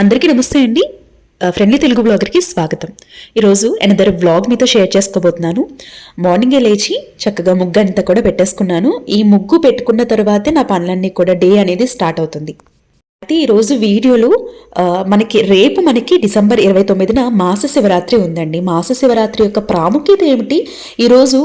అందరికీ నమస్తే అండి. ఫ్రెండ్లీ తెలుగు బ్లాగర్కి స్వాగతం. ఈరోజు ఎనదర్ వ్లాగ్ మీతో షేర్ చేసుకోబోతున్నాను. మార్నింగే లేచి చక్కగా ముగ్గు అంతా కూడా పెట్టేసుకున్నాను. ఈ ముగ్గు పెట్టుకున్న తర్వాతే నా పనులన్నీ కూడా డే అనేది స్టార్ట్ అవుతుంది. అయితే ఈరోజు వీడియోలో మనకి రేపు మనకి డిసెంబర్ ఇరవై తొమ్మిదిన మాస శివరాత్రి ఉందండి. మాస శివరాత్రి యొక్క ప్రాముఖ్యత ఏమిటి? ఈరోజు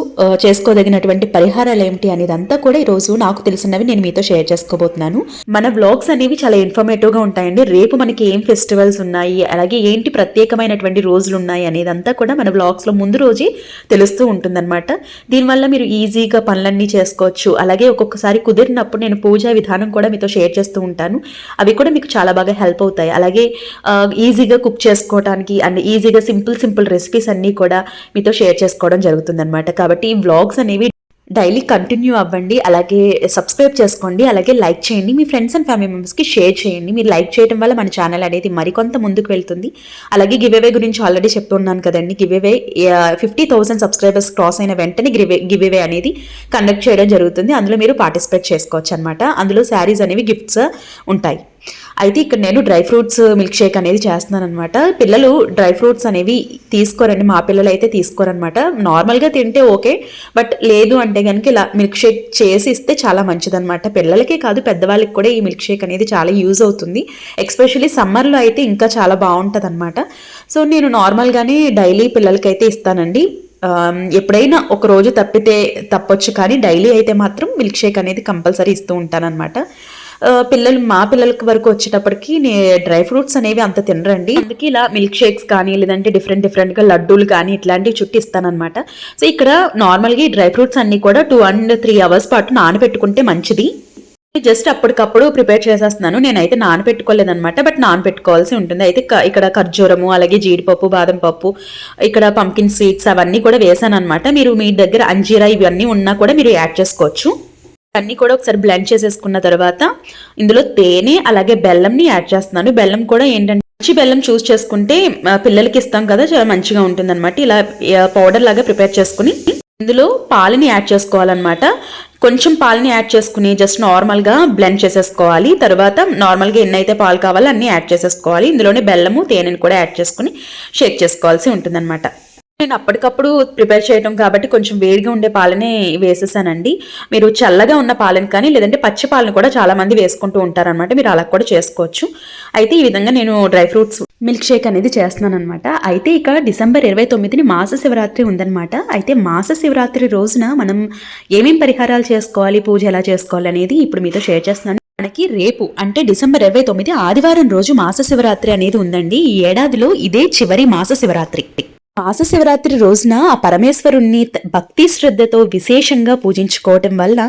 చేసుకోదగినటువంటి పరిహారాలు ఏమిటి అనేది అంతా కూడా ఈరోజు నాకు తెలిసినవి నేను మీతో షేర్ చేసుకోబోతున్నాను. మన వ్లాగ్స్ అనేవి చాలా ఇన్ఫర్మేటివ్గా ఉంటాయండి. రేపు మనకి ఏం ఫెస్టివల్స్ ఉన్నాయి అలాగే ఏంటి ప్రత్యేకమైనటువంటి రోజులు ఉన్నాయి అనేది అంతా కూడా మన వ్లాగ్స్లో ముందు రోజే తెలుస్తూ ఉంటుందన్నమాట. దీనివల్ల మీరు ఈజీగా పనులన్నీ చేసుకోవచ్చు. అలాగే ఒక్కొక్కసారి కుదిరినప్పుడు నేను పూజా విధానం కూడా మీతో షేర్ చేస్తూ ఉంటాను. అవి కూడా మీకు చాలా బాగా హెల్ప్ అవుతాయి. అలాగే ఆ, ఈజీగా కుక్ చేసుకోవడానికి అండ్ ఈజీగా సింపుల్ సింపుల్ రెసిపీస్ అన్నీ కూడా మీతో షేర్ చేసుకోవడం జరుగుతుందన్నమాట. కాబట్టి ఈ వ్లాగ్స్ అనేవి డైలీ కంటిన్యూ అవ్వండి అలాగే సబ్స్క్రైబ్ చేసుకోండి అలాగే లైక్ చేయండి మీ ఫ్రెండ్స్ అండ్ ఫ్యామిలీ మెంబర్స్కి షేర్ చేయండి. మీరు లైక్ చేయడం వల్ల మన ఛానల్ అనేది మరికొంత ముందుకు వెళ్తుంది. అలాగే గివ్ అవే గురించి ఆల్రెడీ చెప్తున్నాను కదండి. Give away fifty thousand subscribers cross అయిన వెంటనే గివ్ గివ్వే అనేది కండక్ట్ చేయడం జరుగుతుంది. అందులో మీరు పార్టిసిపేట్ చేసుకోవచ్చు అనమాట అందులో శారీస్ అనేవి గిఫ్ట్స్ ఉంటాయి. అయితే ఇక్కడ నేను డ్రై ఫ్రూట్స్ మిల్క్ షేక్ అనేది చేస్తున్నాను అనమాట పిల్లలు డ్రై ఫ్రూట్స్ అనేవి తీసుకోరండి. మా పిల్లలు అయితే తీసుకోరనమాట నార్మల్గా తింటే ఓకే. బట్ లేదు అంటే కనుక ఇలా మిల్క్ షేక్ చేసి ఇస్తే చాలా మంచిదనమాట పిల్లలకే కాదు పెద్దవాళ్ళకి కూడా ఈ మిల్క్ షేక్ అనేది చాలా యూజ్ అవుతుంది. ఎక్స్పెషల్లీ సమ్మర్లో అయితే ఇంకా చాలా బాగుంటుంది అనమాట సో నేను నార్మల్గానే డైలీ పిల్లలకైతే ఇస్తానండి. ఎప్పుడైనా ఒక రోజు తప్పితే తప్పొచ్చు. కానీ డైలీ అయితే మాత్రం మిల్క్ షేక్ అనేది కంపల్సరీ ఇస్తూ ఉంటానన్నమాట. పిల్లలు మా పిల్లలకి వరకు వచ్చేటప్పటికి నే డ్రై ఫ్రూట్స్ అనేవి అంత తినరండి. అందుకే ఇలా మిల్క్ షేక్స్ కానీ లేదంటే డిఫరెంట్ డిఫరెంట్గా లడ్డూలు కానీ ఇట్లాంటివి చుట్టి ఇస్తానన్నమాట సో ఇక్కడ నార్మల్గా ఈ డ్రై ఫ్రూట్స్ అన్ని కూడా టూ అండ్ త్రీ అవర్స్ పాటు నానబెట్టుకుంటే మంచిది. జస్ట్ అప్పటికప్పుడు ప్రిపేర్ చేసేస్తున్నాను. నేనైతే నానబెట్టుకోలేదనమాట బట్ నానబెట్టుకోవాల్సి ఉంటుంది. అయితే ఇక్కడ ఖర్జూరము అలాగే జీడిపప్పు బాదం పప్పు ఇక్కడ పంకిన్ సీడ్స్ అవన్నీ కూడా వేసాను అనమాట మీరు మీ దగ్గర అంజీరా ఇవన్నీ ఉన్నా కూడా మీరు యాడ్ చేసుకోవచ్చు. అన్నీ కూడా ఒకసారి బ్లెండ్ చేసేసుకున్న తర్వాత ఇందులో తేనె అలాగే బెల్లంని యాడ్ చేస్తున్నాను. బెల్లం కూడా ఏంటంటే మంచి బెల్లం చూస్ చేసుకుంటే పిల్లలకి ఇస్తాం కదా చాలా మంచిగా ఉంటుంది ఇలా పౌడర్ లాగా ప్రిపేర్ చేసుకుని ఇందులో పాలని యాడ్ చేసుకోవాలన్నమాట. కొంచెం పాలని యాడ్ చేసుకుని జస్ట్ నార్మల్గా బ్లెండ్ చేసేసుకోవాలి. తర్వాత నార్మల్గా ఎన్ని అయితే పాలు కావాలో అన్నీ యాడ్ చేసేసుకోవాలి. ఇందులోనే బెల్లము తేనెని కూడా యాడ్ చేసుకుని షేక్ చేసుకోవాల్సి ఉంటుందన్నమాట. నేను అప్పటికప్పుడు ప్రిపేర్ చేయడం కాబట్టి కొంచెం వేడిగా ఉండే పాలనే వేసేసానండి. మీరు చల్లగా ఉన్న పాలను కానీ లేదంటే పచ్చి పాలను కూడా చాలా మంది వేసుకుంటూ ఉంటారనమాట మీరు అలా కూడా చేసుకోవచ్చు. అయితే ఈ విధంగా నేను డ్రై ఫ్రూట్స్ మిల్క్ షేక్ అనేది చేస్తున్నాను అనమాట అయితే ఇక డిసెంబర్ ఇరవై తొమ్మిదిని మాస శివరాత్రి ఉందన్నమాట. అయితే మాస శివరాత్రి రోజున మనం ఏమేం పరిహారాలు చేసుకోవాలి పూజ ఎలా చేసుకోవాలి అనేది ఇప్పుడు మీతో షేర్ చేస్తున్నాను. మనకి రేపు అంటే డిసెంబర్ ఇరవై తొమ్మిది ఆదివారం రోజు మాస శివరాత్రి అనేది ఉందండి. ఈ ఏడాదిలో ఇదే చివరి మాస శివరాత్రి. మాస శివరాత్రి రోజున ఆ పరమేశ్వరుణ్ణి భక్తి శ్రద్ధతో విశేషంగా పూజించుకోవటం వల్ల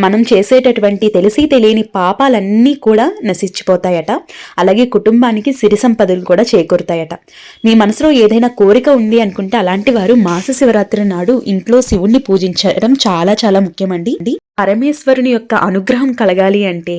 మనం చేసేటటువంటి తెలిసి తెలియని పాపాలన్నీ కూడా నశించిపోతాయట. అలాగే కుటుంబానికి సిరి సంపదలు కూడా చేకూరుతాయట. మీ మనసులో ఏదైనా కోరిక ఉంది అనుకుంటే అలాంటి వారు మాస శివరాత్రి నాడు ఇంట్లో శివుణ్ణి పూజించడం చాలా చాలా ముఖ్యమండి. పరమేశ్వరుని యొక్క అనుగ్రహం కలగాలి అంటే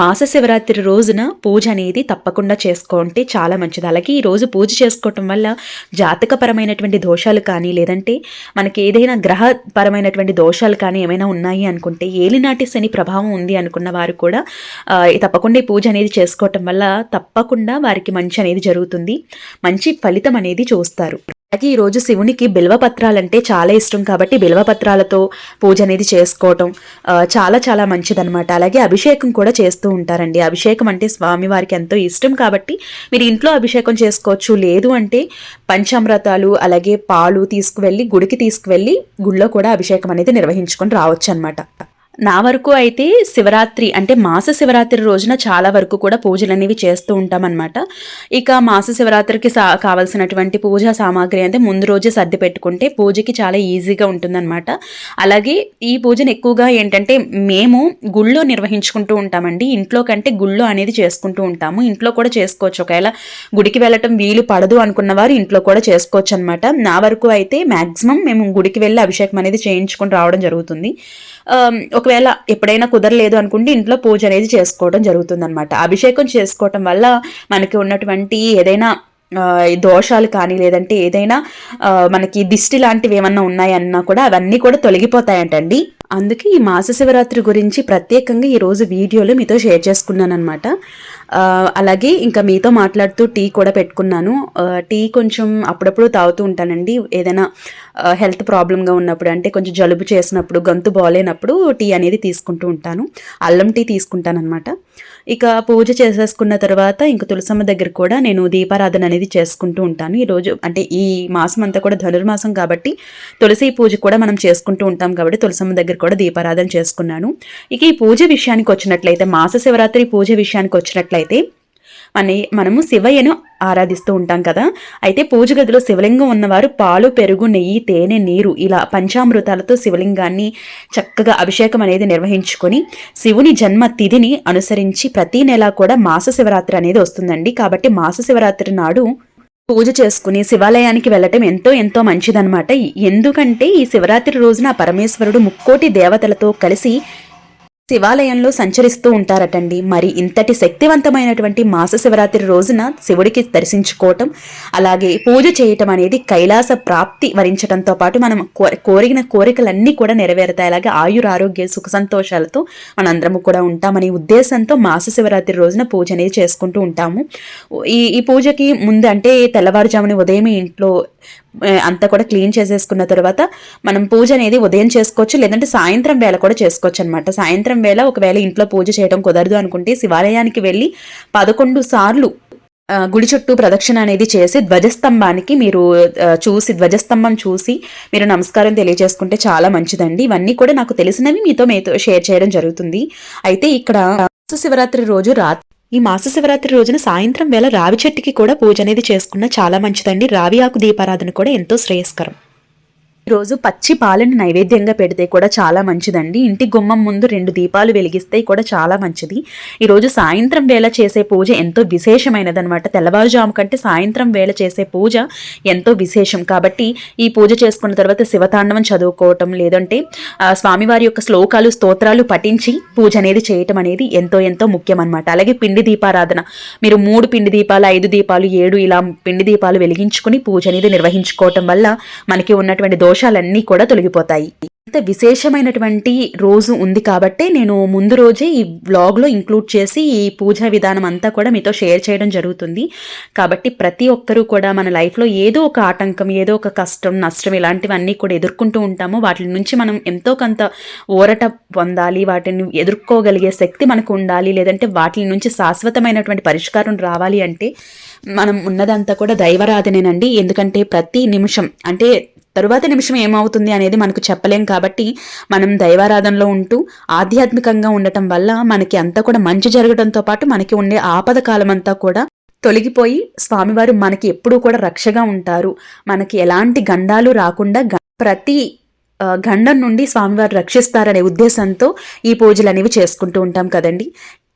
మాస శివరాత్రి రోజున పూజ అనేది తప్పకుండా చేసుకుంటే చాలా మంచిది. అలాగే ఈ రోజు పూజ చేసుకోవటం వల్ల జాతకపరమైనటువంటి దోషాలు కానీ లేదంటే మనకి ఏదైనా గ్రహపరమైనటువంటి దోషాలు కానీ ఏమైనా ఉన్నాయి అనుకుంటే ఏలినాటి శని ప్రభావం ఉంది అనుకున్న వారు కూడా తప్పకుండా ఈ పూజ అనేది చేసుకోవటం వల్ల తప్పకుండా వారికి మంచి అనేది జరుగుతుంది. మంచి ఫలితం అనేది చూస్తారు. అలాగే ఈరోజు శివునికి బిల్వపత్రాలంటే చాలా ఇష్టం కాబట్టి బిల్వపత్రాలతో పూజ అనేది చేసుకోవటం చాలా చాలా మంచిదనమాట అలాగే అభిషేకం కూడా చేస్తూ ఉంటారండి. అభిషేకం అంటే స్వామివారికి ఎంతో ఇష్టం కాబట్టి మీరు ఇంట్లో అభిషేకం చేసుకోవచ్చు. లేదు అంటే పంచామృతాలు అలాగే పాలు తీసుకువెళ్ళి గుడికి తీసుకువెళ్ళి గుడిలో కూడా అభిషేకం అనేది నిర్వహించుకొని రావచ్చు అనమాట నా వరకు అయితే శివరాత్రి అంటే మాస శివరాత్రి రోజున చాలా వరకు కూడా పూజలు అనేవి చేస్తూ ఉంటామన్నమాట. ఇక మాస శివరాత్రికి సా కావాల్సినటువంటి పూజా సామాగ్రి అంటే ముందు రోజే సర్ది పెట్టుకుంటే పూజకి చాలా ఈజీగా ఉంటుందన్నమాట. అలాగే ఈ పూజను ఎక్కువగా ఏంటంటే మేము గుళ్ళో నిర్వహించుకుంటూ ఉంటామండి. ఇంట్లో కంటే గుళ్ళో అనేది చేసుకుంటూ ఉంటాము. ఇంట్లో కూడా చేసుకోవచ్చు. ఒకవేళ గుడికి వెళ్ళటం వీలు పడదు అనుకున్న వారు ఇంట్లో కూడా చేసుకోవచ్చు అనమాట నా వరకు అయితే మాక్సిమం మేము గుడికి వెళ్ళి అభిషేకం అనేది చేయించుకొని రావడం జరుగుతుంది. ఒకవేళ ఎప్పుడైనా కుదరలేదు అనుకుంటే ఇంట్లో పూజ అనేది చేసుకోవడం జరుగుతుంది అనమాట అభిషేకం చేసుకోవటం వల్ల మనకి ఉన్నటువంటి ఏదైనా దోషాలు కానీ లేదంటే ఏదైనా మనకి దిష్టి లాంటివి ఏమన్నా ఉన్నాయన్నా కూడా అవన్నీ కూడా తొలగిపోతాయంటండి. అందుకే ఈ మాస శివరాత్రి గురించి ప్రత్యేకంగా ఈరోజు వీడియోలో మీతో షేర్ చేసుకున్నాను అనమాట అలాగే ఇంకా మీతో మాట్లాడుతూ టీ కూడా పెట్టుకున్నాను. టీ కొంచెం అప్పుడప్పుడు తాగుతూ ఉంటానండి. ఏదైనా హెల్త్ ప్రాబ్లంగా ఉన్నప్పుడు అంటే కొంచెం జలుబు చేసినప్పుడు గొంతు బాగాలేనప్పుడు టీ అనేది తీసుకుంటూ ఉంటాను. అల్లం టీ తీసుకుంటాను అనమాట ఇక పూజ చేసేసుకున్న తర్వాత ఇంక తులసమ్మ దగ్గర కూడా నేను దీపారాధన అనేది చేసుకుంటూ ఉంటాను. ఈరోజు అంటే ఈ మాసం అంతా కూడా ధనుర్మాసం కాబట్టి తులసి పూజ కూడా మనం చేసుకుంటూ ఉంటాం కాబట్టి తులసమ్మ దగ్గర కూడా దీపారాధన చేసుకున్నాను. ఇక ఈ పూజ విషయానికి వచ్చినట్లయితే మాస శివరాత్రి పూజ విషయానికి వచ్చినట్లయితే అని మనము శివయ్యను ఆరాధిస్తూ ఉంటాం కదా. అయితే పూజ గదిలో శివలింగం ఉన్నవారు పాలు పెరుగు నెయ్యి తేనె నీరు ఇలా పంచామృతాలతో శివలింగాన్ని చక్కగా అభిషేకం అనేది నిర్వహించుకొని శివుని జన్మ తిథిని అనుసరించి ప్రతి నెల కూడా మాస శివరాత్రి అనేది వస్తుందండి. కాబట్టి మాస శివరాత్రి నాడు పూజ చేసుకుని శివాలయానికి వెళ్ళటం ఎంతో ఎంతో మంచిదన్నమాట. ఎందుకంటే ఈ శివరాత్రి రోజున పరమేశ్వరుడు ముక్కోటి దేవతలతో కలిసి శివాలయంలో సంచరిస్తూ ఉంటారటండి. మరి ఇంతటి శక్తివంతమైనటువంటి మాస శివరాత్రి రోజున శివుడికి దర్శించుకోవటం అలాగే పూజ చేయటం అనేది కైలాస ప్రాప్తి వరించడంతో పాటు మనం కోరిన కోరికలన్నీ కూడా నెరవేరుతాయి. అలాగే ఆయుర ఆరోగ్య సుఖ సంతోషాలతో మనందరము కూడా ఉంటామనే ఉద్దేశంతో మాస శివరాత్రి రోజున పూజ అనేది చేసుకుంటూ ఉంటాము. ఈ ఈ పూజకి ముందు అంటే తెల్లవారుజామున ఉదయం ఇంట్లో అంతా కూడా క్లీన్ చేసేసుకున్న తర్వాత మనం పూజ అనేది ఉదయం చేసుకోవచ్చు లేదంటే సాయంత్రం వేళ కూడా చేసుకోవచ్చు అనమాట సాయంత్రం వేళ ఒకవేళ ఇంట్లో పూజ చేయడం కుదరదు అనుకుంటే శివాలయానికి వెళ్ళి పదకొండు సార్లు గుడి చుట్టూ ప్రదక్షిణ అనేది చేసి ధ్వజస్తంభానికి మీరు చూసి ధ్వజస్తంభం చూసి మీరు నమస్కారం తెలియజేసుకుంటే చాలా మంచిదండి. ఇవన్నీ కూడా నాకు తెలిసినవి మీతో మీతో షేర్ చేయడం జరుగుతుంది. అయితే ఇక్కడ శివరాత్రి రోజు రాత్రి ఈ మాస శివరాత్రి రోజున సాయంత్రం వేళ రావి చెట్టుకి కూడా పూజ అనేది చేసుకున్న చాలా మంచిదండి. రావి ఆకు దీపారాధన కూడా ఎంతో శ్రేయస్కరం. రోజు పచ్చి పాలను నైవేద్యంగా పెడితే కూడా చాలా మంచిదండి. ఇంటి గుమ్మం ముందు రెండు దీపాలు వెలిగిస్తే కూడా చాలా మంచిది. ఈరోజు సాయంత్రం వేళ చేసే పూజ ఎంతో విశేషమైనదనమాట తెల్లవారుజాము కంటే సాయంత్రం వేళ చేసే పూజ ఎంతో విశేషం. కాబట్టి ఈ పూజ చేసుకున్న తర్వాత శివతాండవం చదువుకోవటం లేదంటే స్వామివారి యొక్క శ్లోకాలు స్తోత్రాలు పఠించి పూజ అనేది చేయటం అనేది ఎంతో ఎంతో ముఖ్యం అనమాట అలాగే పిండి దీపారాధన. మీరు మూడు పిండి దీపాలు ఐదు దీపాలు ఏడు ఇలా పిండి దీపాలు వెలిగించుకుని పూజ అనేది నిర్వహించుకోవటం వల్ల మనకి ఉన్నటువంటి దోషాలన్నీ కూడా తొలగిపోతాయి. ఇంత విశేషమైనటువంటి రోజు ఉంది కాబట్టే నేను ముందు రోజే ఈ వ్లాగ్లో ఇంక్లూడ్ చేసి ఈ పూజా విధానం అంతా కూడా మీతో షేర్ చేయడం జరుగుతుంది. కాబట్టి ప్రతి ఒక్కరూ కూడా మన లైఫ్లో ఏదో ఒక ఆటంకం ఏదో ఒక కష్టం నష్టం ఇలాంటివన్నీ కూడా ఎదుర్కొంటూ ఉంటాము. వాటి నుంచి మనం ఎంతో కొంత ఊరట పొందాలి వాటిని ఎదుర్కోగలిగే శక్తి మనకు ఉండాలి లేదంటే వాటి నుంచి శాశ్వతమైనటువంటి పరిష్కారం రావాలి అంటే మనం ఉన్నదంతా కూడా దైవరాధనేనండి. ఎందుకంటే ప్రతి నిమిషం అంటే తరువాత నిమిషం ఏమవుతుంది అనేది మనకు చెప్పలేం కాబట్టి మనం దైవారాధనలో ఉంటూ ఆధ్యాత్మికంగా ఉండటం వల్ల మనకి అంతా కూడా మంచి జరగడంతో పాటు మనకి ఉండే ఆపద కాలం అంతా కూడా తొలగిపోయి స్వామివారు మనకి ఎప్పుడూ కూడా రక్షగా ఉంటారు. మనకి ఎలాంటి గండాలు రాకుండా గ- ప్రతి గండం నుండి స్వామివారు రక్షిస్తారనే ఉద్దేశంతో ఈ పూజలు అనేవి చేసుకుంటూ ఉంటాం కదండి.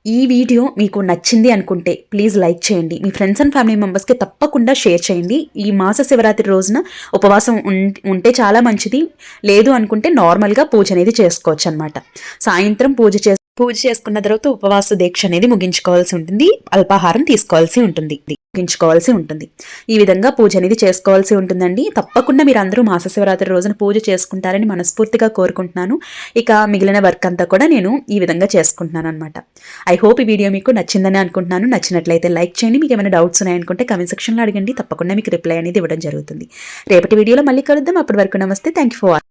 ఈ వీడియో మీకు నచ్చింది అనుకుంటే ప్లీజ్ లైక్ చేయండి. మీ ఫ్రెండ్స్ అండ్ ఫ్యామిలీ మెంబర్స్కి తప్పకుండా షేర్ చేయండి. ఈ మాస శివరాత్రి రోజున ఉపవాసం ఉం- ఉంటే చాలా మంచిది. లేదు అనుకుంటే నార్మల్గా పూజ అనేది చేసుకోవచ్చు అనమాట సాయంత్రం పూజ చేసు పూజ చేసుకున్న తర్వాత ఉపవాస దీక్ష అనేది ముగించుకోవాల్సి ఉంటుంది. అల్పాహారం తీసుకోవాల్సి ఉంటుంది. ముగించుకోవాల్సి ఉంటుంది. ఈ విధంగా పూజ అనేది చేసుకోవాల్సి ఉంటుందండి. తప్పకుండా మీరు అందరూ మాస శివరాత్రి రోజున పూజ చేసుకుంటారని మనస్ఫూర్తిగా కోరుకుంటున్నాను. ఇక మిగిలిన వర్క్ అంతా కూడా నేను ఈ విధంగా చేసుకుంటున్నాను అనమాట ఐ హోప్ ఈ వీడియో మీకు నచ్చిందని అనుకుంటున్నాను. నచ్చినట్లయితే లైక్ చేయండి. మీకు ఏమైనా డౌట్స్ ఉన్నాయనుకుంటే కమెంట్ సెక్షన్లో అడగండి. తప్పకుండా మీకు రిప్లై అనేది ఇవ్వడం జరుగుతుంది. రేపటి వీడియోలో మళ్ళీ కలుద్దాం. అప్పటి వరకు నమస్తే. Thank you for